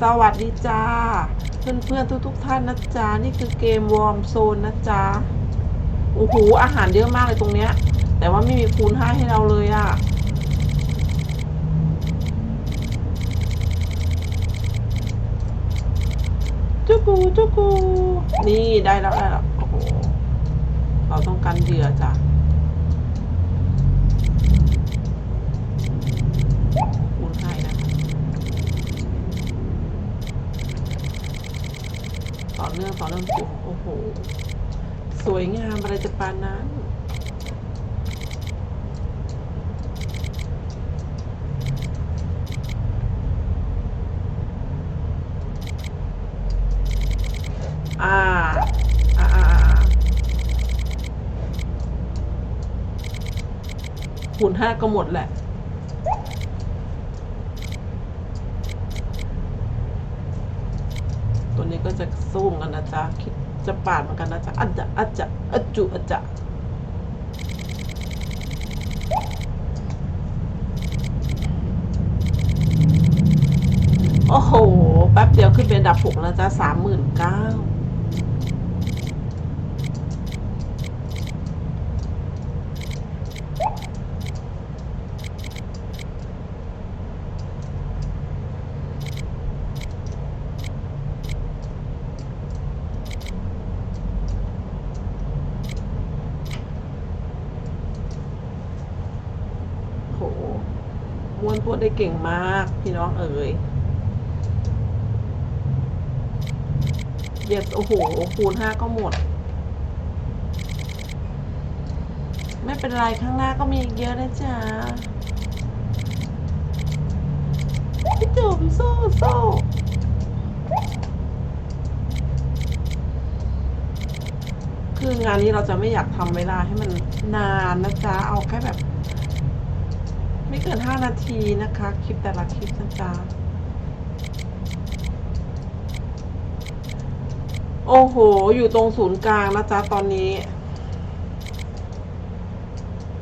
สวัสดีจ้า เพื่อนๆทุกๆท่านนะจ๊ะนี่คือเกมวอร์มโซนนะจ๊ะโอ้โหอาหารเยอะมากเลยตรงเนี้ย แต่ว่าไม่มีคูณห้าให้เราเลยอะจุกูจุกูนี่ได้แล้วได้แล้วโอ้โหเราต้องการเหยื่อจ้ะคูณให้นะคะ ต่อเนื่องต่อเนื่องจุดโอ้โห สวยงามอะไรจะปานนั้น อ่าอ่าอ่าอ่าคูณห้าก็หมดแหละ ตัวนี้ก็จะสู้กันนะจ๊ะคิดจะปาดเหมือนกันนะจ๊ะอัจจะอัจจะอัจจุอัจจะโอ้โห แป๊บเดียวขึ้นเป็นดับหกแล้วจ้าสามหมื่นเก้า โหม้วนตัวได้เก่งมากพี่น้องเอ๋ยเย็ดโอ้โห คูณห้าก็หมด ไม่เป็นไร ข้างหน้าก็มีอีกเยอะนะจ๊ะพี่จุ๋มโซ่โซ่คืองานนี้เราจะไม่อยากทำเวลาให้มันนานนะจ๊ะ เอาแค่แบบ ไม่เกิน 5 นาทีนะคะ คลิปแต่ละคลิปนะจ๊ะโอ้โห อยู่ตรงศูนย์กลางนะจ๊ะ ตอนนี้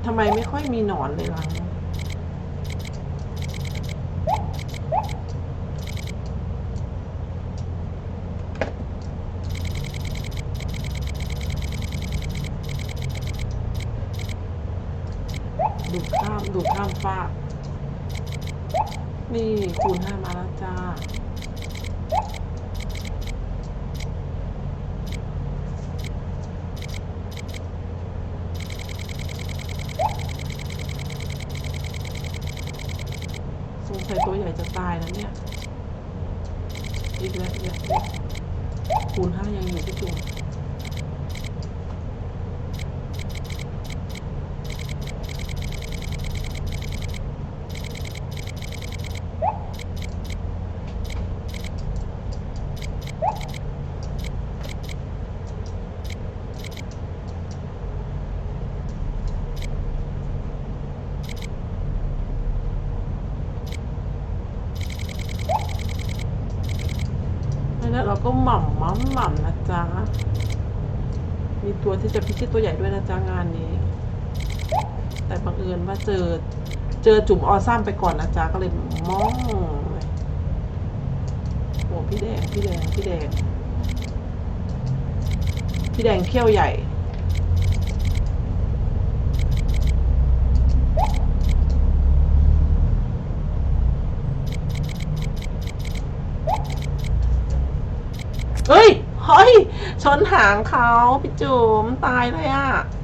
ทำไมไม่ค่อยมีหนอนเลยล่ะ ดูข้ามดูข้ามฟากนี่คูณห้ามาแล้วจ้าสงสัยตัวใหญ่จะตายแล้วเนี่ย อีกแล้วอีกแล้วอีกแล้วคูณห้ายังอยู่ที่จุ่ม แล้วเราก็หม่ำม่ำหม่ำนะจ๊ะ มีตัวที่จะพิชิตตัวใหญ่ด้วยนะจ๊ะงานนี้ แต่บังเอิญว่าเจอ เจอจุ่มออซัมไปก่อนนะจ๊ะก็เลยมองโอ้พี่แดงพี่แดงพี่แดง พี่แดงเขี้ยวใหญ่ เฮ้ย เฮ้ย ชนหางเขาพี่จุ๋มตายเลยอะ